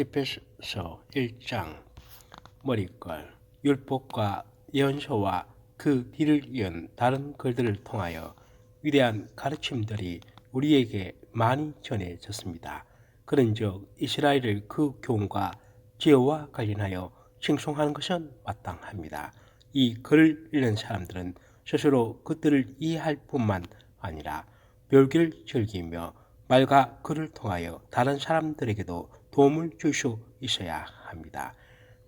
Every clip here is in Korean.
집회서 1장 머리걸 율법과 예언서와 그 뒤를 이은 다른 글들을 통하여 위대한 가르침들이 우리에게 많이 전해졌습니다. 그런즉 이스라엘을 그 교훈과 지혜와 관련하여 칭송하는 것은 마땅합니다. 이 글을 읽는 사람들은 스스로 그들을 이해할 뿐만 아니라 별기를 즐기며 말과 글을 통하여 다른 사람들에게도 도움을 줄 수 있어야 합니다.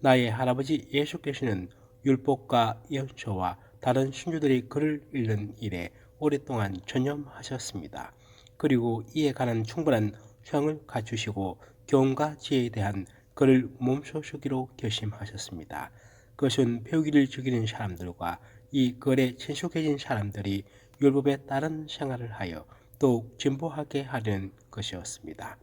나의 할아버지 예수께서는 율법과 예언서와 다른 신주들이 글을 읽는 일에 오랫동안 전념하셨습니다. 그리고 이에 관한 충분한 소양을 갖추시고 교훈과 지혜에 대한 글을 몸소 쓰기로 결심하셨습니다. 그것은 배우기를 즐기는 사람들과 이 글에 친숙해진 사람들이 율법에 따른 생활을 하여 더욱 진보하게 하려는 것이었습니다.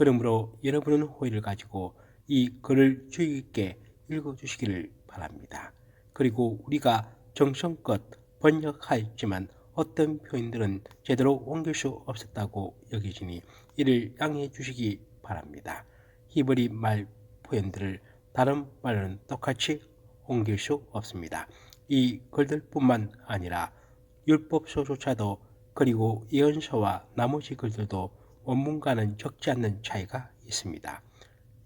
그러므로 여러분은 호의를 가지고 이 글을 주의 깊게 읽어주시기를 바랍니다. 그리고 우리가 정성껏 번역하였지만 어떤 표현들은 제대로 옮길 수 없었다고 여기지니 이를 양해해 주시기 바랍니다. 히브리 말 표현들을 다른 말로는 똑같이 옮길 수 없습니다. 이 글들뿐만 아니라 율법서조차도 그리고 예언서와 나머지 글들도 원문과는 적지 않는 차이가 있습니다.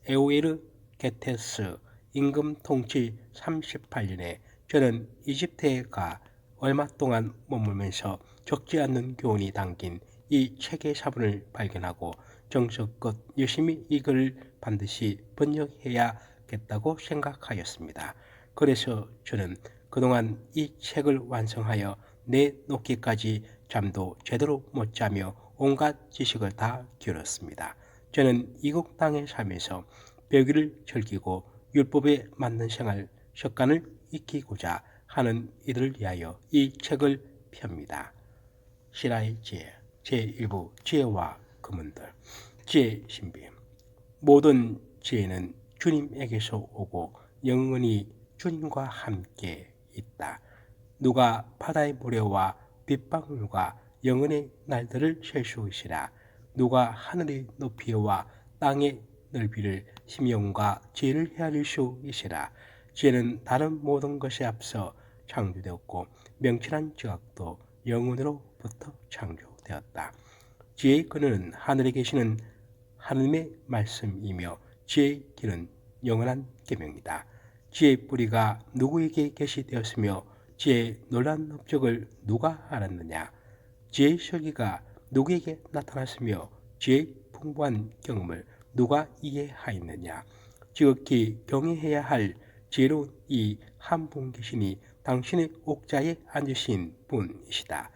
에오에르 게테스 임금 통치 38년에 저는 이집트에 가 얼마 동안 머물면서 적지 않는 교훈이 담긴 이 책의 사본을 발견하고 정성껏 열심히 이 글을 반드시 번역해야겠다고 생각하였습니다. 그래서 저는 그동안 이 책을 완성하여 내놓기까지 잠도 제대로 못 자며 온갖 지식을 다 기울였습니다. 저는 이국 땅에 살면서 배기를 즐기고 율법에 맞는 생활 습관을 익히고자 하는 이들을 위하여 이 책을 펴니다. 시라의 지혜 제1부 지혜와 금은들 지혜 신비 모든 지혜는 주님에게서 오고 영원히 주님과 함께 있다. 누가 바다의 모래와 빗방울과 영원의 날들을 있으라. 누가 하늘의 높이와 땅의 넓이를 심령과 지혜를 헤아릴 수 있으라. 지혜는 다른 모든 것에 앞서 창조되었고 명철한 지각도 영혼으로부터 창조되었다. 지혜의 근원은 하늘에 계시는 하나님의 말씀이며 지혜의 길은 영원한 계명이다. 지혜의 뿌리가 누구에게 계시되었으며 지혜의 놀란 업적을 누가 알았느냐? 지혜의 설계가 누구에게 나타났으며 지혜의 풍부한 경험을 누가 이해하였느냐? 지극히 경외해야 할 지혜로운 이 한분 계시니 당신의 옥자에 앉으신 분이시다.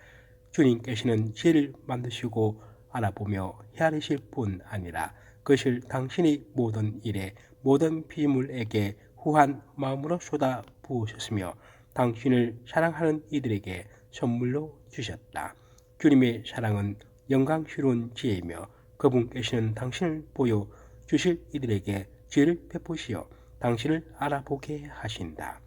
주님께서는 지혜를 만드시고 알아보며 헤아리실 뿐 아니라 그것을 당신의 모든 일에 모든 피물에게 후한 마음으로 쏟아 부으셨으며 당신을 사랑하는 이들에게 선물로 주셨다. 주님의 사랑은 영광스러운 지혜이며 그분께서는 당신을 보여 주실 이들에게 지혜를 베푸시어 당신을 알아보게 하신다.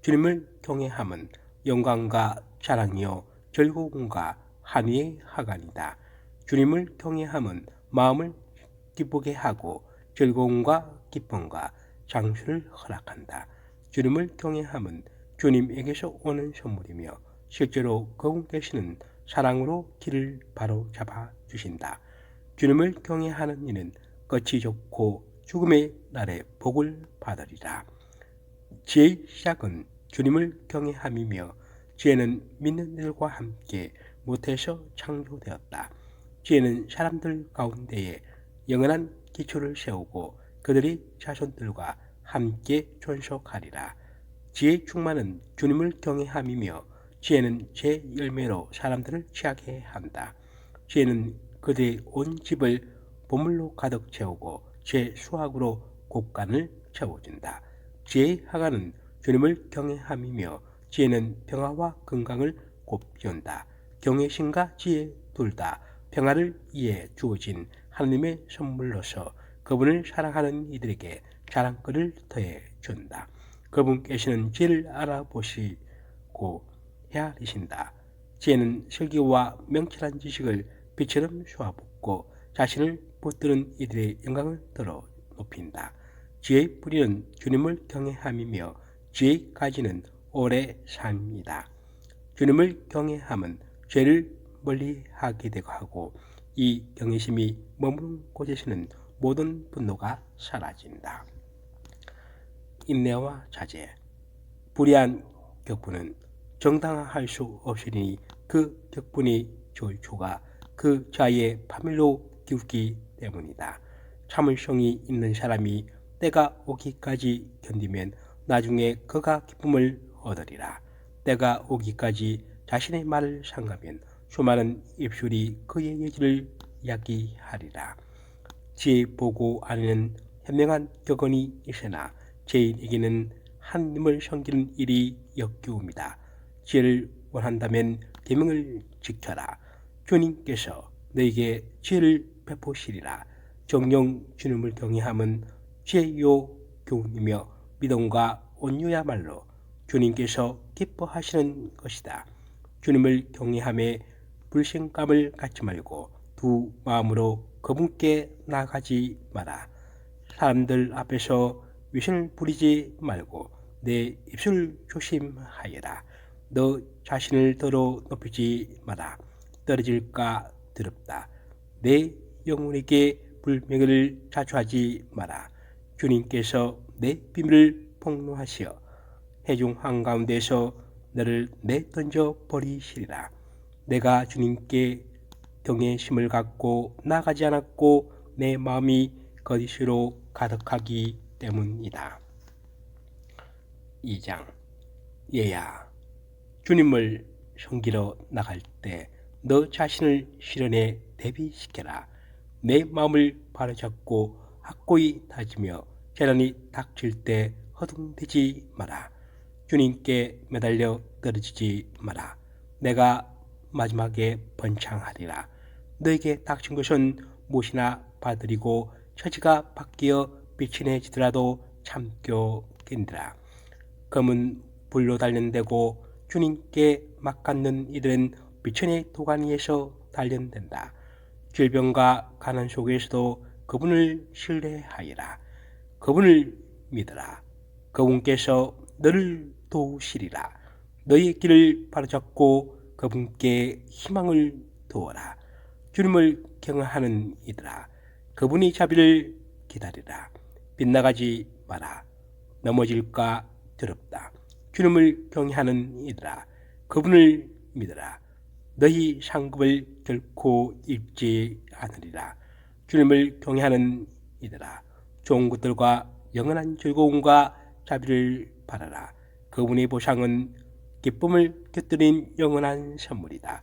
주님을 경외함은 영광과 자랑이요 즐거움과 한의의 하간이다. 주님을 경외함은 마음을 기쁘게 하고 즐거움과 기쁨과 장수를 허락한다. 주님을 경외함은 주님에게서 오는 선물이며 실제로 그분께서는 사랑으로 길을 바로 잡아 주신다. 주님을 경외하는 이는 끝이 좋고 죽음의 날에 복을 받으리라. 지혜의 시작은 주님을 경외함이며 지혜는 믿는 일과 함께 못해서 창조되었다. 지혜는 사람들 가운데에 영원한 기초를 세우고 그들이 자손들과 함께 존속하리라. 지혜의 충만은 주님을 경외함이며 지혜는 제 열매로 사람들을 취하게 한다. 지혜는 그들의 온 집을 보물로 가득 채우고 제 수학으로 곳간을 채워준다. 지혜의 하가는 주님을 경외함이며 지혜는 평화와 건강을 곱비운다. 경외심과 지혜 둘 다 평화를 이해 주어진 하나님의 선물로서 그분을 사랑하는 이들에게 자랑거리를 더해 준다. 그분께서는 지혜를 알아보시고 헤아리신다. 지혜는 설교와 명철한 지식을 빛처럼 쏘아붓고 자신을 붙드는 이들의 영광을 들어 높인다. 지혜의 뿌리는 주님을 경외함이며 지혜의 가지는 오래 삶이다. 주님을 경외함은 죄를 멀리하게 되고 하고 이 경외심이 머무는 곳에서는 모든 분노가 사라진다. 인내와 자제, 불의한 격분은 정당화할 수 없으니 그 격분이 졸초가 그 자의 파멸로 기울기 때문이다. 참을성이 있는 사람이 때가 오기까지 견디면 나중에 그가 기쁨을 얻으리라. 때가 오기까지 자신의 말을 상가면 수많은 입술이 그의 예지를 야기하리라. 지혜 보고 아내는 현명한 격언이 있으나 죄인에게는 하나님을 섬기는 일이 역겨웁니다. 지혜를 원한다면 계명을 지켜라. 주님께서 너에게 지혜를 베푸시리라. 정령 주님을 경외함은 지혜요 교훈이며 믿음과 온유야말로 주님께서 기뻐하시는 것이다. 주님을 경외함에 불신감을 갖지 말고 두 마음으로 그분께 나가지 마라. 사람들 앞에서 위신을 부리지 말고 내 입술 조심하여라. 너 자신을 더러 높이지 마라. 떨어질까 두렵다. 내 영혼에게 불명예를 자초하지 마라. 주님께서 내 비밀을 폭로하시어 해중 한가운데서 너를 내던져 버리시리라. 내가 주님께 경외심을 갖고 나가지 않았고 내 마음이 거짓으로 가득하기 때문이다. 2장 얘야 주님을 섬기러 나갈 때 너 자신을 실현에 대비시켜라. 내 마음을 바로잡고 확고히 다지며 재난이 닥칠 때 허둥대지 마라. 주님께 매달려 떨어지지 마라. 내가 마지막에 번창하리라. 너에게 닥친 것은 무엇이나 받으리고 처지가 바뀌어 비친해지더라도 참교 견디라. 검은 불로 단련되고 주님께 막갖는 이들은 비천의 도가니에서 단련된다. 질병과 가난 속에서도 그분을 신뢰하여라. 그분을 믿어라. 그분께서 너를 도우시리라. 너의 길을 바로잡고 그분께 희망을 두어라. 주님을 경외하는 이들아. 그분이 자비를 기다리라. 빗나가지 마라. 넘어질까 두렵다. 주님을 경외하는 이들아. 그분을 믿어라. 너희 상급을 결코 잃지 않으리라. 주님을 경외하는 이들아. 좋은 것들과 영원한 즐거움과 자비를 바라라. 그분의 보상은 기쁨을 곁들인 영원한 선물이다.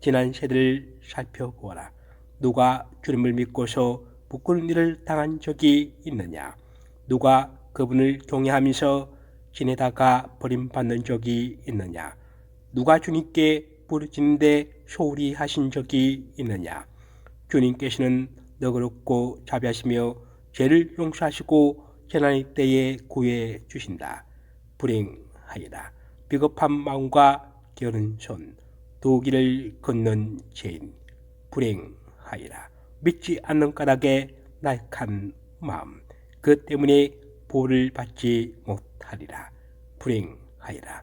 지난 세대를 살펴보아라. 누가 주님을 믿고서 부끄러운 일을 당한 적이 있느냐? 누가 그분을 경외하면서 지내다가 버림받는 적이 있느냐? 누가 주님께 부르짖는데 소홀히 하신 적이 있느냐? 주님께서는 너그럽고 자비하시며 죄를 용서하시고 재난의 때에 구해 주신다. 불행하여라. 비겁한 마음과 게으른 손, 두 길을 걷는 죄인. 불행하여라. 믿지 않는 까닭에 나약한 마음. 그 때문에 보를 받지 못하리라. 불행하여라.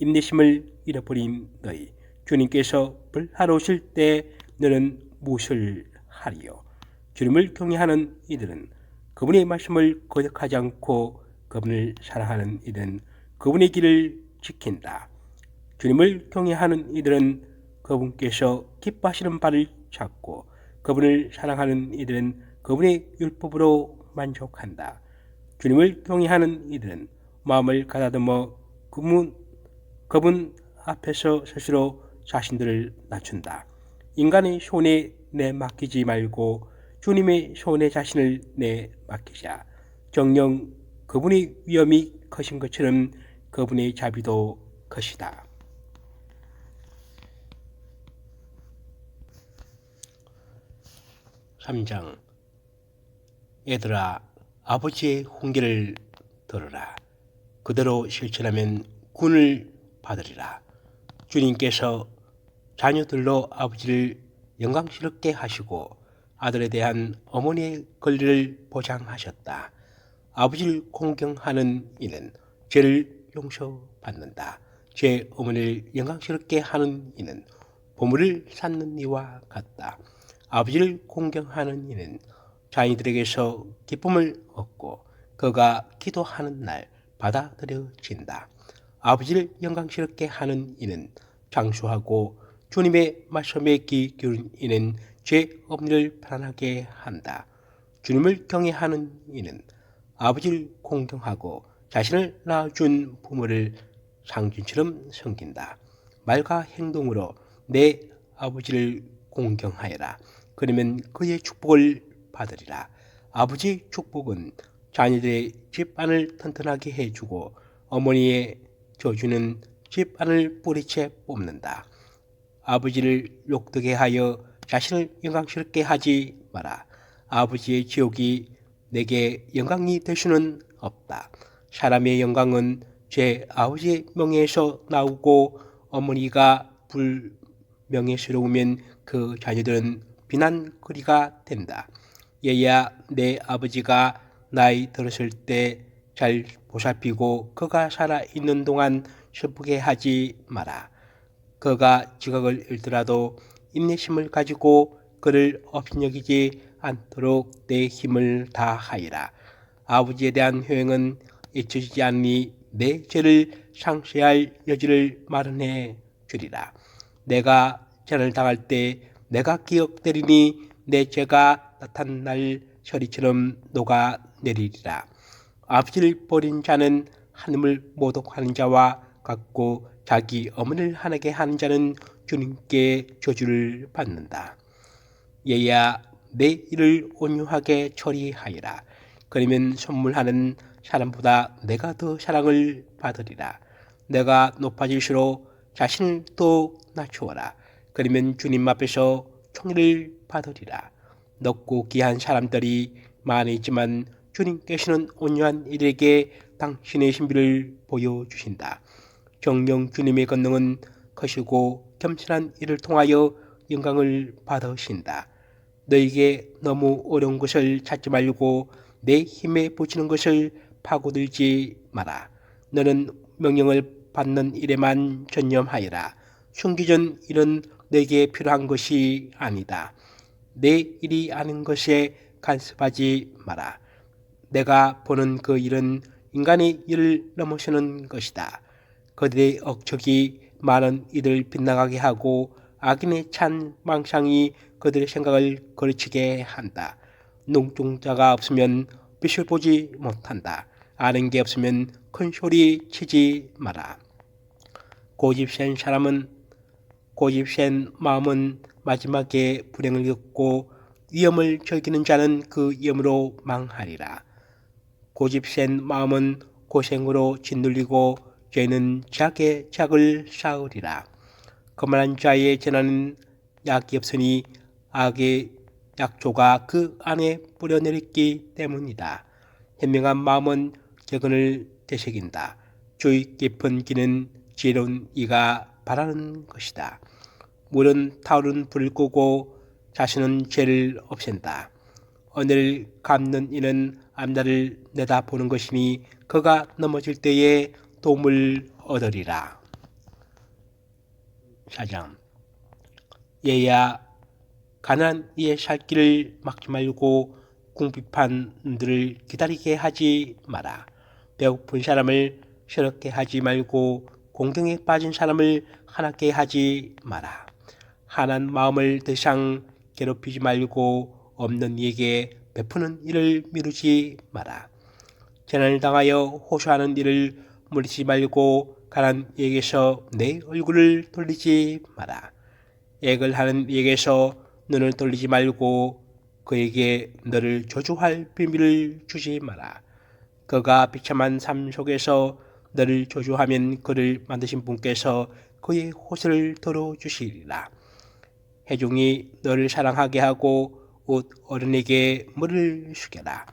인내심을 잃어버린 너희. 주님께서 불하러 오실 때 너는 무엇을 하리요? 주님을 경외하는 이들은 그분의 말씀을 거역하지 않고 그분을 사랑하는 이들은 그분의 길을 지킨다. 주님을 경외하는 이들은 그분께서 기뻐하시는 바를 찾고 그분을 사랑하는 이들은 그분의 율법으로 만족한다. 주님을 경외하는 이들은 마음을 가다듬어 그분, 그분 앞에서 스스로 자신들을 낮춘다. 인간의 손에 내 맡기지 말고 주님의 손에 자신을 내 맡기자. 정령 그분의 위엄이 크신 것처럼 그분의 자비도 크시다. 3장 얘들아 아버지의 훈계를 들으라. 그대로 실천하면 군을 받으리라. 주님께서 자녀들로 아버지를 영광스럽게 하시고 아들에 대한 어머니의 권리를 보장하셨다. 아버지를 공경하는 이는 죄를 용서받는다. 제 어머니를 영광스럽게 하는 이는 보물을 쌓는 이와 같다. 아버지를 공경하는 이는 자녀들에게서 기쁨을 얻고 그가 기도하는 날 받아들여진다. 아버지를 영광스럽게 하는 이는 장수하고 주님의 말씀에 귀 기울인 이는 죄 없는 편안하게 한다. 주님을 경외하는 이는 아버지를 공경하고 자신을 낳아준 부모를 상진처럼 섬긴다. 말과 행동으로 내 아버지를 공경하여라. 그러면 그의 축복을 받으리라. 아버지 축복은 자녀들의 집안을 튼튼하게 해주고 어머니의 저주는 집안을 뿌리채 뽑는다. 아버지를 욕되게 하여 자신을 영광스럽게 하지 마라. 아버지의 지옥이 내게 영광이 될 수는 없다. 사람의 영광은 제 아버지의 명예에서 나오고 어머니가 불명예스러우면 그 자녀들은 비난거리가 된다. 얘야 내 아버지가 나이 들었을 때잘 보살피고 그가 살아 있는 동안 슬프게 하지 마라. 그가 지각을 잃더라도 인내심을 가지고 그를 업신여기지 않도록 내 힘을 다하리라. 아버지에 대한 효행은 잊혀지지 않니 내 죄를 상쇄할 여지를 마련해 주리라. 내가 죄를 당할 때 내가 기억되리니 내 죄가 나타날 서리처럼 녹아내리리라. 아버지를 버린 자는 하늘을 모독하는 자와 같고 자기 어머니를 하나게 하는 자는 주님께 저주를 받는다. 얘야 내 일을 온유하게 처리하여라. 그러면 선물하는 사람보다 내가 더 사랑을 받으리라. 내가 높아질수록 자신을 더 낮추어라. 그러면 주님 앞에서 총리를 받으리라. 높고 귀한 사람들이 많이 있지만 주님께서는 온유한 이들에게 당신의 신비를 보여주신다. 정령 주님의 권능은 크시고 겸손한 이를 통하여 영광을 받으신다. 너에게 너무 어려운 것을 찾지 말고 내 힘에 붙이는 것을 파고들지 마라. 너는 명령을 받는 일에만 전념하여라. 숨기전 일은 내게 필요한 것이 아니다. 내 일이 아닌 것에 간섭하지 마라. 내가 보는 그 일은 인간의 일을 넘어서는 것이다. 그들의 억척이 많은 이들 빗나가게 하고 악인의 찬 망상이 그들의 생각을 거르치게 한다. 눈동자가 없으면 빛을 보지 못한다. 아는 게 없으면 큰 소리 치지 마라. 고집센 사람은 고집센 마음은 마지막에 불행을 겪고 위험을 즐기는 자는 그 위험으로 망하리라. 고집 센 마음은 고생으로 짓눌리고 죄는 작게 작을 쌓으리라. 거만한 자의 재난은 약이 없으니 악의 약조가 그 안에 뿌려내렸기 때문이다. 현명한 마음은 격언을 되새긴다. 주의 깊은 기는 지혜로운 이가 바라는 것이다. 물은 타오른 불을 끄고 자신은 죄를 없앤다. 언어를 갚는 이는 앞날을 내다보는 것이니 그가 넘어질 때에 도움을 얻으리라. 사장 얘야 가난한 이의 살 길을 막지 말고 궁핍한들을 기다리게 하지 마라. 배고픈 사람을 싫게 하지 말고 공경에 빠진 사람을 하나게 하지 마라. 한한 마음을 더 이상 괴롭히지 말고 없는 이에게 베푸는 일을 미루지 마라. 재난을 당하여 호소하는 일을 물리지 말고 가난 이에게서 내 얼굴을 돌리지 마라. 액을 하는 이에게서 눈을 돌리지 말고 그에게 너를 저주할 비밀을 주지 마라. 그가 비참한 삶 속에서 너를 저주하면 그를 만드신 분께서 그의 호소를 들어주시리라. 해종이 너를 사랑하게 하고 옷 어른에게 물을 숙여라.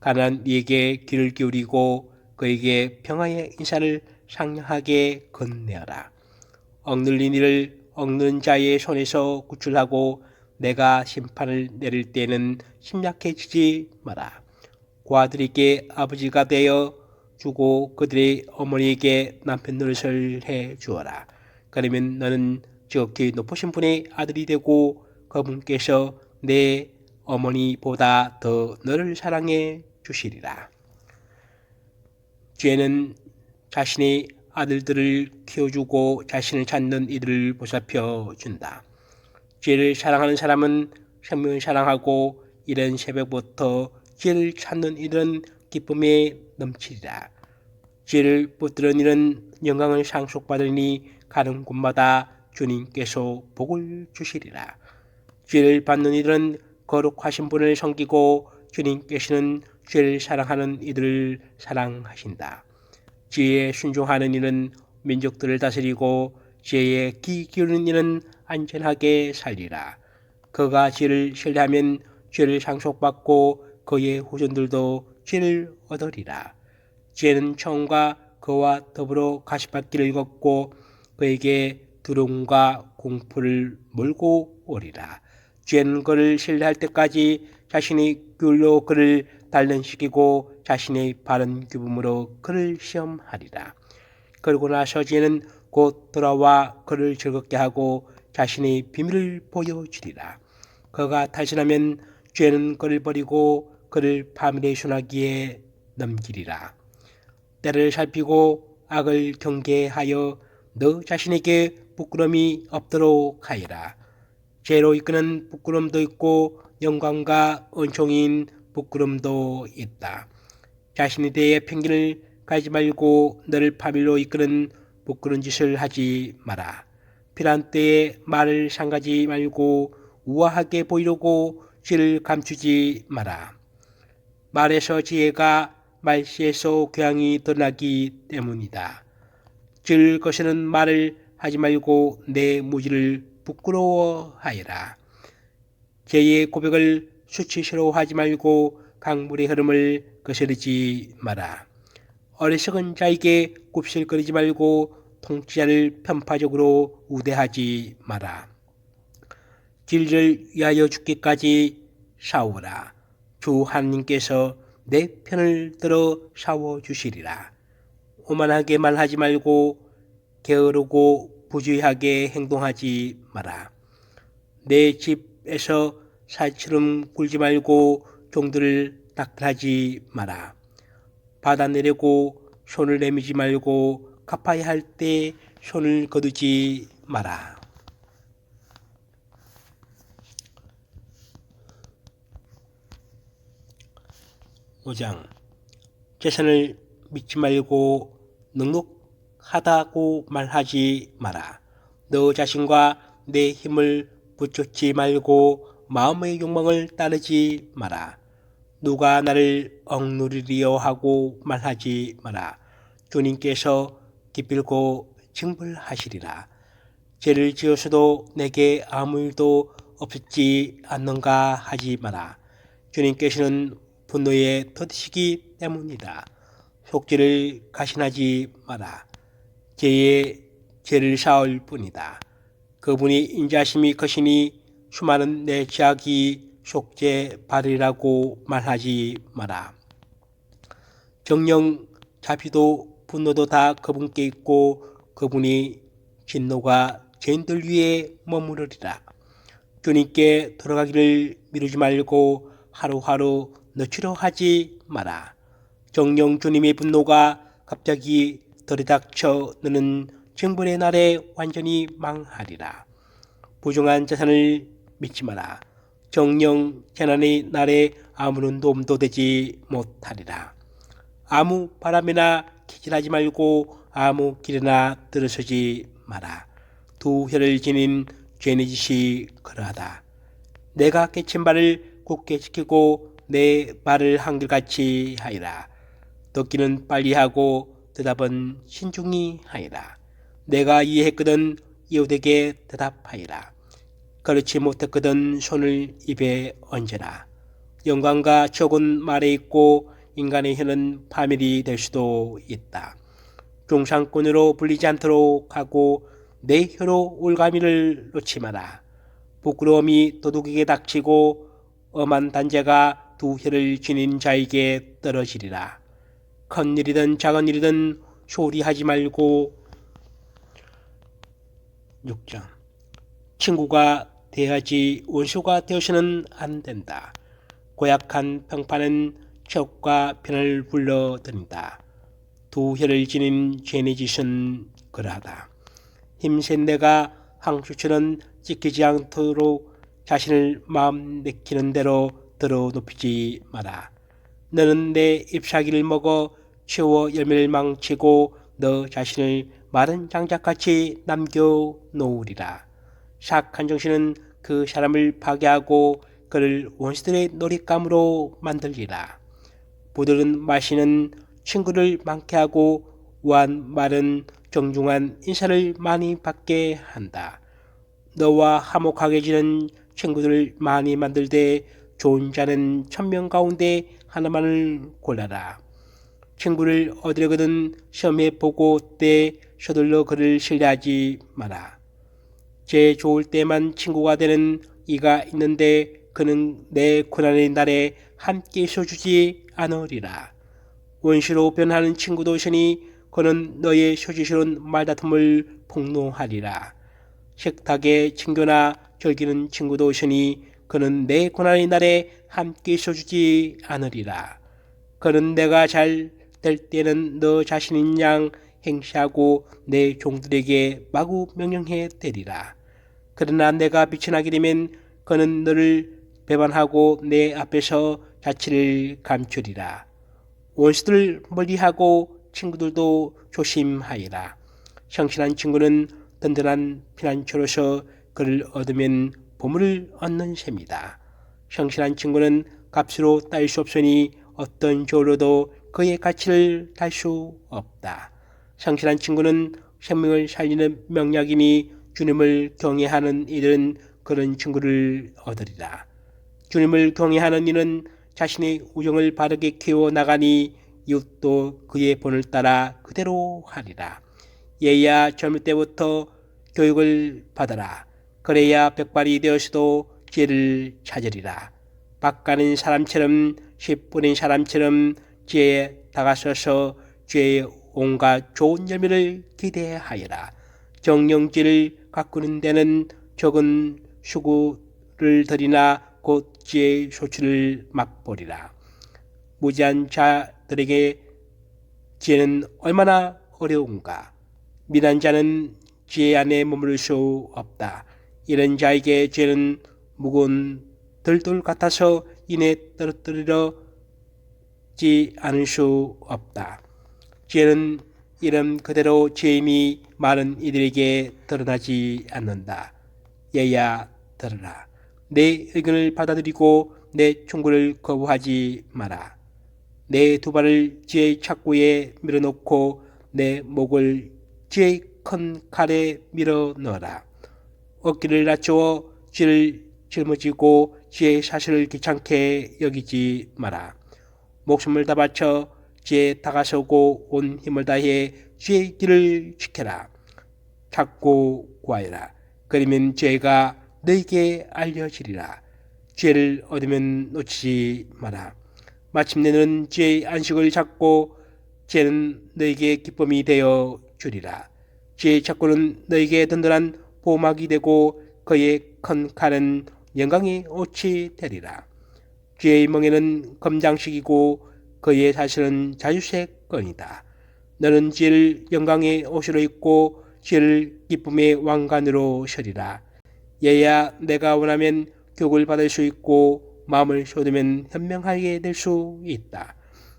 가난 이에게 귀를 기울이고 그에게 평화의 인사를 상냥하게 건네어라. 억눌린 이를 억누른 자의 손에서 구출하고 내가 심판을 내릴 때에는 심약해지지 마라. 고아들에게 아버지가 되어 주고 그들의 어머니에게 남편 노릇을 해 주어라. 그러면 너는 지극히 높으신 분의 아들이 되고 그분께서 내 어머니보다 더 너를 사랑해 주시리라. 죄는 자신의 아들들을 키워주고 자신을 찾는 이들을 보살펴 준다. 죄를 사랑하는 사람은 생명을 사랑하고 이른 새벽부터 죄를 찾는 이들은 기쁨에 넘치리라. 죄를 붙들은 이는 영광을 상속받으니 가는 곳마다 주님께서 복을 주시리라. 죄를 받는 이들은 거룩하신 분을 섬기고 주님께서는 죄를 사랑하는 이들을 사랑하신다. 지혜에 순종하는 이는 민족들을 다스리고 지혜에 귀 기울이는 이는 안전하게 살리라. 그가 지혜를 신뢰하면 죄를 상속받고 그의 후손들도 죄를 얻으리라. 지혜는 처음과 그와 더불어 가시밭길을 걷고 그에게 두려움과 공포를 몰고 오리라. 죄는 그를 신뢰할 때까지 자신의 귤로 그를 단련시키고 자신의 바른 규범으로 그를 시험하리라. 그러고 나서 죄는 곧 돌아와 그를 즐겁게 하고 자신의 비밀을 보여주리라. 그가 탈신하면 죄는 그를 버리고 그를 파멸의 소나기에 넘기리라. 때를 살피고 악을 경계하여 너 자신에게 부끄럼이 없도록 하여라. 죄로 이끄는 부끄럼도 있고 영광과 은총인 부끄럼도 있다. 자신에 대해 편견을 가지 말고 너를 파멸로 이끄는 부끄러운 짓을 하지 마라. 필요한 때에 말을 상가지 말고 우아하게 보이려고 죄를 감추지 마라. 말에서 지혜가 말씨에서 교양이 드러나기 때문이다. 질 것에는 말을 하지 말고 내 무지를 부끄러워하여라. 죄의 고백을 수치스러워 하지 말고 강물의 흐름을 거스르지 마라. 어리석은 자에게 굽실거리지 말고 통치자를 편파적으로 우대하지 마라. 진리를 위하여 죽기까지 싸우라. 주 하나님께서 내 편을 들어 싸워 주시리라. 오만하게 말하지 말고 게으르고 부주의하게 행동하지 마라. 내 집에서 살처럼 굴지 말고 종들을 닥달하지 마라. 받아내려고 손을 내미지 말고 갚아야 할 때 손을 거두지 마라. 오장 재산을 믿지 말고 넉넉 하다고 말하지 마라. 너 자신과 내 힘을 붙잡지 말고 마음의 욕망을 따르지 마라. 누가 나를 억누르리여 하고 말하지 마라. 주님께서 기필고 징벌하시리라. 죄를 지어서도 내게 아무 일도 없었지 않는가 하지 마라. 주님께서는 분노에 터지시기 때문이다. 속죄를 가신하지 마라. 죄에 죄를 쌓을 뿐이다. 그분이 인자심이 크시니 수많은 내 죄악이 속죄 받으리라고 말하지 마라. 정령 자비도 분노도 다 그분께 있고 그분이 진노가 죄인들 위에 머무르리라. 주님께 돌아가기를 미루지 말고 하루하루 늦추려 하지 마라. 정령 주님의 분노가 갑자기 들이닥쳐 너는 징벌의 날에 완전히 망하리라. 부정한 자산을 믿지 마라. 정령 재난의 날에 아무런 도움도 되지 못하리라. 아무 바람이나 기질하지 말고 아무 길이나 들어서지 마라. 두 혀를 지닌 죄의 짓이 그러하다. 내가 깨친 발을 굳게 지키고 내 말을 한결같이 하리라. 듣기는 빨리 하고 대답은 신중히 하리라. 내가 이해했거든 이웃에게 대답하리라. 그렇지 못했거든 손을 입에 얹어라. 영광과 적은 말에 있고 인간의 혀는 파멸이 될 수도 있다. 중상권으로 불리지 않도록 하고 내 혀로 올가미를 놓지 마라. 부끄러움이 도둑에게 닥치고 엄한 단죄가 두 혀를 지닌 자에게 떨어지리라. 큰 일이든 작은 일이든 소리하지 말고 6장 친구가 돼야지 원수가 되어서는 안 된다. 고약한 평판은 최옥과 편을 불러들인다. 두 혀를 지닌 죄의 짓은 그러하다. 힘센 내가 항수처럼 찢기지 않도록 자신을 마음 내키는 대로 들어 높이지 마라. 너는 내 잎사귀를 먹어 채워 열매를 망치고 너 자신을 마른 장작같이 남겨 놓으리라. 삭한 정신은 그 사람을 파괴하고 그를 원수들의 놀잇감으로 만들리라. 부들은 마시는 친구를 많게 하고 우한 말은 정중한 인사를 많이 받게 한다. 너와 화목하게 지는 친구들을 많이 만들되 좋은 자는 천명 가운데 하나만을 골라라. 친구를 얻으려거든 시험해 보고 때 서둘러 그를 신뢰하지 마라. 제 좋을 때만 친구가 되는 이가 있는데 그는 내 고난의 날에 함께 있어주지 않으리라. 원시로 변하는 친구도 있으니 그는 너의 소지스러운 말다툼을 폭로하리라. 식탁에 친교나 즐기는 친구도 있으니 그는 내 고난의 날에 함께 있어주지 않으리라. 그는 내가 잘 될 때는 너 자신인 양 행시하고 내 종들에게 마구 명령해 되리라. 그러나 내가 빛이 나게 되면 그는 너를 배반하고 내 앞에서 자치를 감추리라. 원수들 멀리하고 친구들도 조심하여라. 성실한 친구는 든든한 피난처로서 그를 얻으면 보물을 얻는 셈이다. 성실한 친구는 값으로 딸수 없으니 어떤 조로도 그의 가치를 달 수 없다. 성실한 친구는 생명을 살리는 명약이니 주님을 경외하는 이들은 그런 친구를 얻으리라. 주님을 경외하는 이는 자신의 우정을 바르게 키워 나가니 이웃도 그의 본을 따라 그대로 하리라. 얘야 젊을 때부터 교육을 받아라. 그래야 백발이 되어서도 지혜를 찾으리라. 박 가는 사람처럼 십 분인 사람처럼 지혜에 다가서서 죄의 온갖 좋은 열매를 기대하여라. 정령지를 가꾸는 데는 적은 수고를 들이나 곧 지혜의 소출을 맛보리라. 무지한 자들에게 지혜는 얼마나 어려운가. 미난 자는 지혜 안에 머무를 수 없다. 이런 자에게 죄는 무거운 들돌 같아서 이내 떨어뜨리 지 않을 수 없다. 죄는 이름 그대로 죄임이 많은 이들에게 드러나지 않는다. 얘야 들으라. 내 의견을 받아들이고 내 충고를 거부하지 마라. 내 두 발을 지혜의 착고에 밀어놓고 내 목을 지혜의 큰 칼에 밀어 넣어라. 어깨를 낮추어 쥐를 짊어지고 지혜의 사실을 귀찮게 여기지 마라. 목숨을 다 바쳐 지혜에 다가서고 온 힘을 다해 지혜의 길을 지켜라. 찾고 구하여라. 그러면 죄가 너에게 알려지리라. 죄를 얻으면 놓치지 마라. 마침내 너는 죄의 안식을 찾고 죄는 너에게 기쁨이 되어 주리라. 죄의 찾고는 너에게 든든한 보막이 되고 그의 큰 칼은 영광의 옷이 되리라. 죄의 멍에는 검장식이고 그의 사실은 자주색 건이다. 너는 죄를 영광의 옷으로 입고 죄를 기쁨의 왕관으로 서리라. 얘야 내가 원하면 교육을 받을 수 있고 마음을 쏟으면 현명하게 될 수 있다.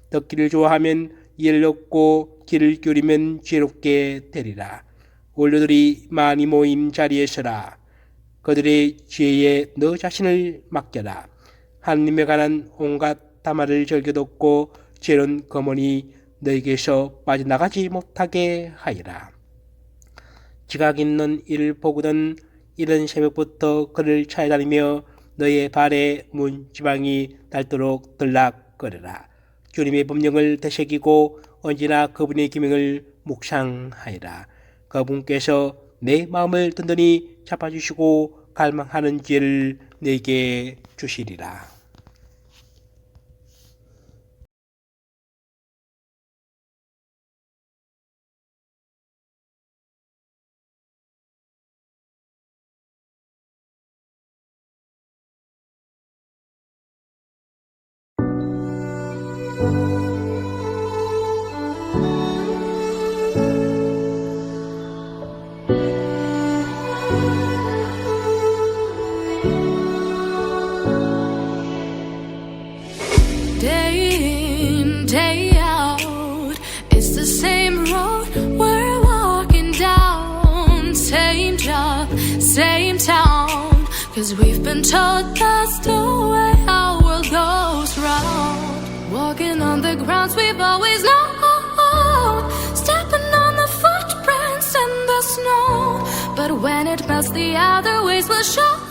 듣기를 좋아하면 이해를 얻고 길을 기울이면 지혜롭게 되리라. 원료들이 많이 모인 자리에 서라. 그들의 지혜에 너 자신을 맡겨라. 하나님에 관한 온갖 담화를 절겨뒀고 지혜로운 검언이 너에게서 빠져나가지 못하게 하리라. 지각 있는 이를 보거든 이른 새벽부터 그를 찾아다니며 너의 발에 문지방이 닳도록 들락거려라. 주님의 법령을 되새기고 언제나 그분의 기명을 묵상하여라. 그분께서 내 마음을 든든히 잡아주시고 갈망하는지를 내게 주시리라. The grounds we've always known. Stepping on the footprints in the snow. But when it melts, the other ways will show.